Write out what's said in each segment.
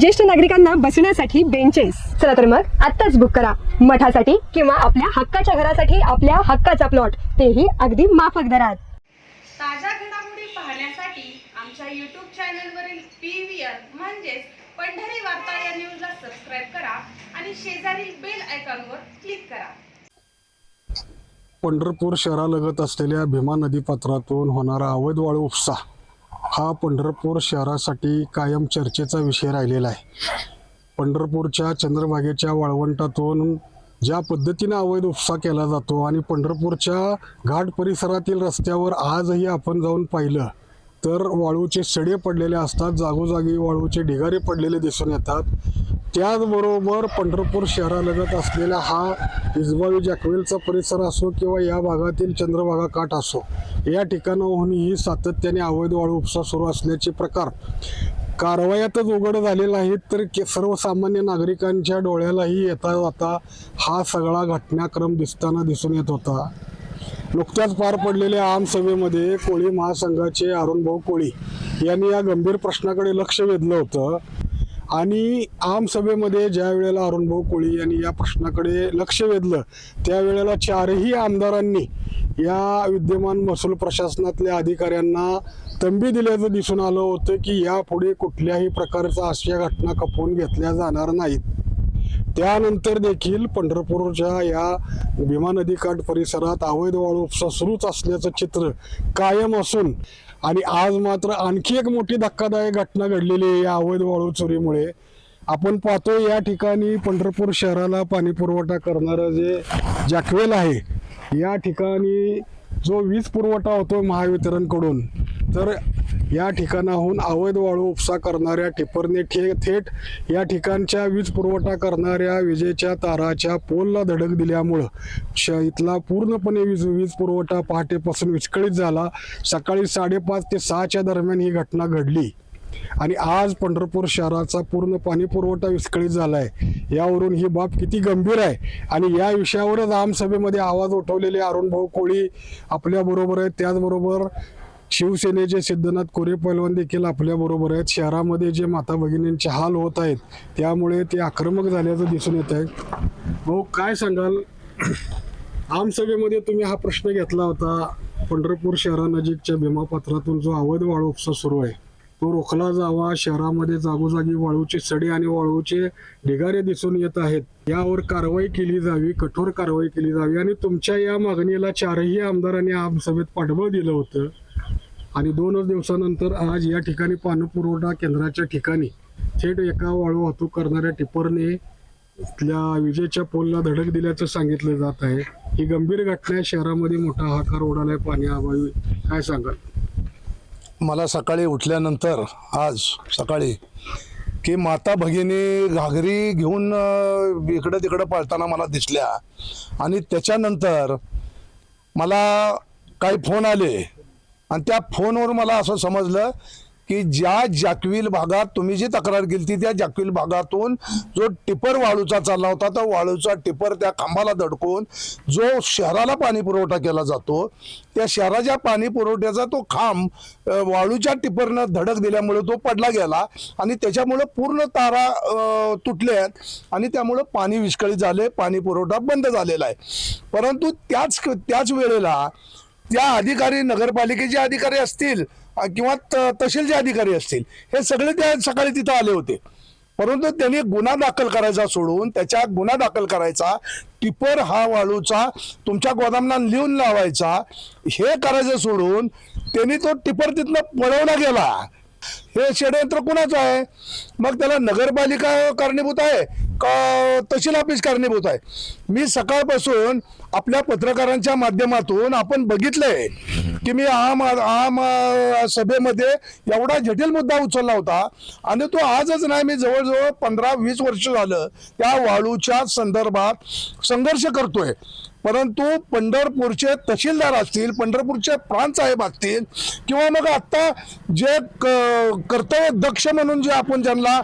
ज्येष्ठ नागरिकांना बसण्यासाठी बेंचेस चला तर मग आत्ताच बुक करा. मठासाठी किंवा आपल्या हक्काच्या घरासाठी आपल्या हक्काचा प्लॉट तेही अगदी माफक दरात. ताज्या घडामोडी पाहण्यासाठी आमच्या यूट्यूब चॅनलवरील पी व्ही आर म्हणजेच पंढरी वार्ता या न्यूजला सबस्क्राईब करा आणि शेजारील बेल आयकॉनवर क्लिक करा. पंढरपूर शहरालगत असलेल्या भीमा नदीपात्रातून होणारा अवैध वाळू उपसा हा पंढरपूर शहरासाठी कायम चर्चेचा विषय राहिलेला आहे. पंढरपूरच्या चंद्रभागेच्या वाळवंटातून ज्या पद्धतीनं अवैध उपसा केला जातो आणि पंढरपूरच्या घाट परिसरातील रस्त्यावर आजही आपण जाऊन पाहिलं तर वाळूचे सडे पडलेले असतात जागोजागी वाळूचे ढिगारे पडलेले दिसून येतात. त्याचबरोबर पंढरपूर शहरालगत असलेला हा इजबावी जॅकवेलचा परिसर असो किंवा या भागातील चंद्रभागा काठ असो या ठिकाणाहून ही सातत्याने अवैध वाळू उपसा सुरू असल्याचे प्रकार. कारवायातच उघड झालेला आहे तर के- सर्वसामान्य नागरिकांच्या डोळ्यालाही येता जाता हा सगळा घटनाक्रम दिसताना दिसून येत होता. नुकत्याच पार पडलेल्या आमसभेमध्ये कोळी महासंघाचे अरुणभाऊ कोळी यांनी या गंभीर प्रश्नाकडे लक्ष वेधलं होतं. आणि आमसभेमध्ये ज्या वेळेला अरुणभाऊ कोळी यांनी या प्रश्नाकडे लक्ष वेधलं त्यावेळेला चारही आमदारांनी या विद्यमान महसूल प्रशासनातल्या अधिकाऱ्यांना तंबी दिल्याचं दिसून आलं होतं की यापुढे कुठल्याही प्रकारचा अशा घटना खपवून घेतल्या जाणार नाहीत. त्यानंतर देखील पंढरपूरच्या या भीमा नदीकाठ परिसरात अवैध वाळू उपसा सुरूच असल्याचं चित्र कायम असून आणि आज मात्र आणखी एक मोठी धक्कादायक घटना घडलेली आहे या अवैध वाळू चोरीमुळे. आपण पाहतो या ठिकाणी पंढरपूर शहराला पाणी पुरवठा करणारं जे जॅकवेल आहे या ठिकाणी जो वीज पुरवठा होतो महावितरणकडून तर या ठिकाणाहून अवैध वाळू उपसा करणाऱ्या टिप्परने ठे थेट या ठिकाणच्या वीज पुरवठा करणाऱ्या विजेच्या ताराच्या पोलला धडक दिल्यामुळं श इथला पूर्णपणे वीज वीज पुरवठा पहाटेपासून विस्कळीत झाला. सकाळी साडेपाच ते सहाच्या दरम्यान ही घटना घडली. आणि आज पंढरपूर शहराचा पूर्ण पाणी पुरवठा विस्कळीत झाला आहे यावरून ही बाब किती गंभीर आहे? आणि या विषयावरच आमसभेमध्ये आवाज उठवलेले अरुणभाऊ कोळी आपल्याबरोबर आहेत. त्याचबरोबर शिवसेनेचे सिद्धनाथ कोरे पैलवान देखील आपल्याबरोबर आहेत. शहरामध्ये जे माता भगिनींचे हाल होत आहेत त्यामुळे ते आक्रमक झाल्याचं दिसून येत आहे. भाऊ काय सांगाल? आमसभेमध्ये तुम्ही हा प्रश्न घेतला होता. पंढरपूर शहरानजीकच्या भीमापात्रातून जो अवैध वाळू उपसा सुरू आहे तो रोखला जावा. शहरामध्ये जागोजागी वाळूचे सडे आणि वाळूचे ढिगारे दिसून येत आहेत. यावर कारवाई केली जावी कठोर कारवाई केली जावी. आणि तुमच्या या मागणीला चारही आमदारांनी आमसभेत पाठबळ दिलं होतं. आणि दोनच दिवसानंतर आज या ठिकाणी पाणीपुरवठा केंद्राच्या ठिकाणी थेट एका वाळू वाहतूक करणाऱ्या टिप्परने इथल्या विजेच्या पोलला धडक दिल्याचं सांगितलं जात आहे. ही गंभीर घटना आहे. शहरामध्ये मोठा हाकार उडालाय. पाणी अभावी. काय सांगाल? मला सकाळी उठल्यानंतर आज सकाळी की माता भगिनी घागरी घेऊन इकडं तिकडं पळताना मला दिसल्या. आणि त्याच्यानंतर मला काही फोन आले. आणि त्या फोनवर मला असं समजलं की ज्या जॅकविल भागात तुम्ही जी तक्रार केली ती त्या जॅकविल भागातून जो टिपर वाळूचा चालला होता तो वाळूचा टिपर त्या खांबाला दडकून जो शहराला पाणी पुरवठा केला जातो त्या शहराच्या पाणी पुरवठ्याचा तो खांब वाळूच्या टिपरनं धडक दिल्यामुळे तो पडला गेला आणि त्याच्यामुळं पूर्ण तारा तुटल्या आणि त्यामुळं पाणी विस्कळीत झाले पाणी पुरवठा बंद झालेला आहे. परंतु त्याच त्याच वेळेला त्या अधिकारी नगरपालिकेचे अधिकारी असतील किंवा त- तहसीलचे अधिकारी असतील हे सगळे त्या सकाळी तिथं आले होते. परंतु त्यांनी गुन्हा दाखल करायचा सोडून त्याच्या गुन्हा दाखल करायचा टिपर हा वाळूचा तुमच्या गोदामना लिहून लावायचा हे करायचं सोडून त्यांनी तो टिपर तिथनं पळवला गेला. हे षडयंत्र कुणाचं आहे? मग त्याला नगरपालिका कारणीभूत आहे. तहसील ऑफिस कारणीभूत आहे मी सकाळपासून आपल्या पत्रकारांच्या माध्यमातून आपण बघितलंय की मी आम आम सभेमध्ये एवढा जटिल मुद्दा उचलला होता आणि तो आजच नाही मी जवळजवळ पंधरा वीस वर्ष झालं त्या वाळूच्या संदर्भात संघर्ष करतोय. परंतु पंढरपूरचे तहसीलदार असतील पंढरपूरचे प्रांत साहेब असतील किंवा मग आत्ता जे क- कर्तव्य दक्ष म्हणून जे आपण ज्यांना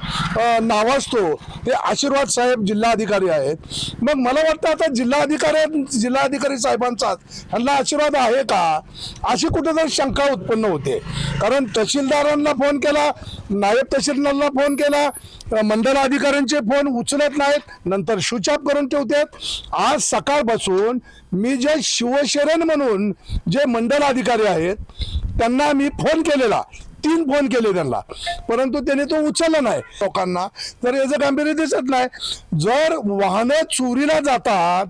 नावाजतो ते आशीर्वाद साहेब जिल्हाधिकारी आहेत. मग मला वाटतं आता जिल्हाधिकारी जिल्हाधिकारी साहेबांचा ह्यांना आशीर्वाद आहे का? अशी कुठेतरी शंका उत्पन्न होते. कारण तहसीलदारांना फोन केला नायब तहसीलदारांना फोन केला मंडल अधिकाऱ्यांचे फोन उचलत नाहीत नंतर शुचाप करून ठेवतात. आज सकाळपासून मी जे शिवशरण म्हणून जे मंडल अधिकारी आहेत त्यांना मी फोन केलेला. तीन फोन केले त्यांना. परंतु त्याने तो उचलला नाही लोकांना. तर याचं गांभीर्य दिसत नाही जर वाहनं चोरीला जातात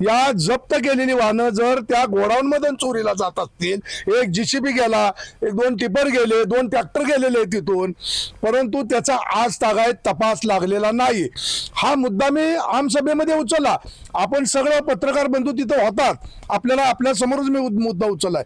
या जप्त केलेली वाहनं जर त्या गोडाऊनमधून चोरीला जात असतील एक जीसीबी गेला एक दोन टिपर गेले दोन ट्रॅक्टर गेलेले तिथून परंतु त्याचा आज तागायत तपास लागलेला नाही. हा मुद्दा मी आमसभेमध्ये उचलला. आपण सगळं पत्रकार बंधू तिथं होतात. आपल्याला आपल्या समोरच मी मुद्दा उचललाय.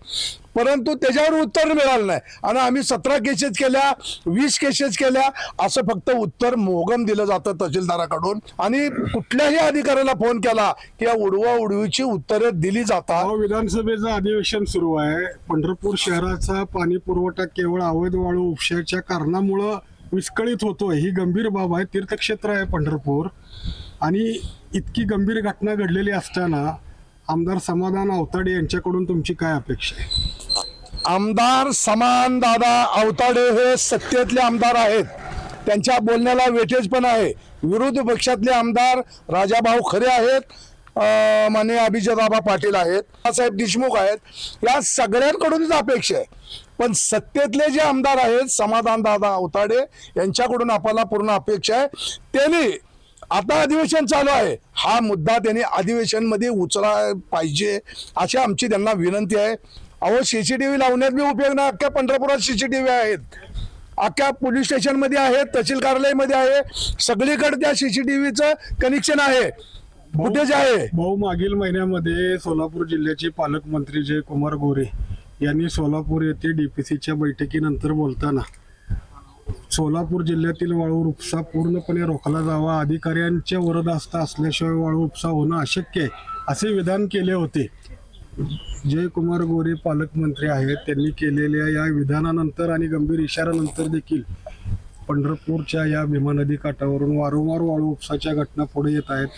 परंतु त्याच्यावर उत्तर मिळालं नाही. आणि आम्ही सतरा केसेस केल्या वीस केसेस केल्या. असं फक्त उत्तर मोगम दिलं जातं तहसीलदाराकडून. आणि कुठल्याही अधिकाऱ्याला फोन केला की या उडवा उडवीची उत्तरे दिली जातात. विधानसभेचं अधिवेशन सुरू आहे. पंढरपूर शहराचा पाणी पुरवठा केवळ अवैध वाळू उपशाच्या कारणामुळं विस्कळीत होतोय. ही गंभीर बाब आहे. तीर्थक्षेत्र आहे पंढरपूर. आणि इतकी गंभीर घटना घडलेली असताना आमदार समाधान अवताडे यांच्याकडून तुमची काय अपेक्षा आहे? आमदार समान दादा अवताडे हे सत्तेतले आमदार आहेत. त्यांच्या बोलण्याला वेटेज पण आहे. विरोधी पक्षातले आमदार राजाभाऊ खरे आहेत माने माननीय अभिजितबाबा पाटील आहेत साहेब देशमुख आहेत. या सगळ्यांकडूनच अपेक्षा आहे. पण सत्तेतले जे आमदार आहेत समाधान दादा अवताडे यांच्याकडून आपल्याला पूर्ण अपेक्षा आहे. त्यांनी आता अधिवेशन चालू आहे. हा मुद्दा त्यांनी अधिवेशनमध्ये उचला पाहिजे अशी आमची त्यांना विनंती आहे. अहो सीसीटीव्ही लावण्यात बी उपयोग नाही. अख्ख्या पंढरपुरात सीसीटीव्ही आहेत. अख्ख्या पोलीस स्टेशनमध्ये आहे तहसील कार्यालयामध्ये आहे. सगळीकडे त्या सीसीटीव्हीचं कनेक्शन आहे. फुटेज आहे. भाऊ मागील महिन्यामध्ये सोलापूर जिल्ह्याचे पालकमंत्री जयकुमार गोरे यांनी सोलापूर येथे डीपीसीच्या बैठकीनंतर बोलताना सोलापूर जिल्ह्यातील वाळू उपसा पूर्णपणे रोखला जावा अधिकाऱ्यांच्या वरदहस्त असल्याशिवाय वाळू उपसा होणं अशक्य आहे असे विधान केले होते. जयकुमार गोरे पालकमंत्री आहेत. त्यांनी केलेल्या या विधानानंतर आणि गंभीर इशाऱ्यानंतर देखील पंढरपूरच्या या भीमा नदी काठावरून वारंवार वाळू उपसाच्या घटना पुढे येत आहेत.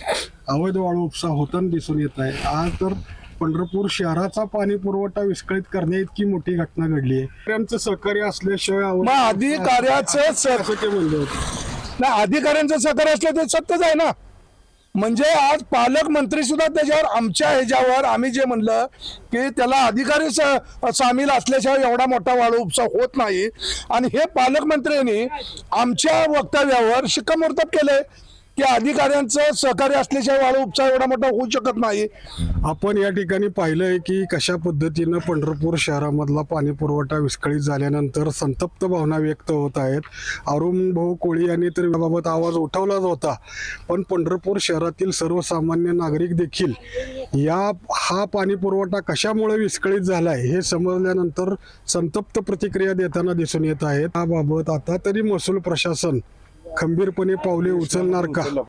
अवैध वाळू उपसा होताना दिसून येत आहे. आज तर पंढरपूर शहराचा पाणी पुरवठा विस्कळीत करण्या इतकी मोठी घटना घडली आहे. त्यांचं सहकार्य असल्याशिवाय अधिकाऱ्याचं म्हणले होते. नाही अधिकाऱ्यांचं सहकार्य असलं ते सत्यच आहे ना. म्हणजे आज पालकमंत्री सुद्धा त्याच्यावर आमच्या ह्याच्यावर आम्ही जे म्हणलं की त्याला अधिकारी स- सामील असल्याशिवाय एवढा मोठा वाळू उपसा होत नाही. आणि हे पालकमंत्र्यांनी आमच्या वक्तव्यावर शिक्कामोर्तब केलंय. की अधिकाऱ्यांचं सहकार्य असल्याशिवाय वाळू उपचार एवढा मोठा होऊ शकत नाही. आपण या ठिकाणी पाहिलंय की कशा पद्धतीनं पंढरपूर शहरामधला पाणी पुरवठा विस्कळीत झाल्यानंतर संतप्त भावना व्यक्त होत आहेत. अरुण भाऊ कोळी यांनी तर याबाबत आवाज उठवलाच होता. पण पंढरपूर शहरातील सर्वसामान्य नागरिक देखील या हा पाणी पुरवठा कशामुळे विस्कळीत झालाय हे समजल्यानंतर संतप्त प्रतिक्रिया देताना दिसून येत आहेत. याबाबत आता तरी महसूल प्रशासन खंबीरपणे पावले उचलणार का?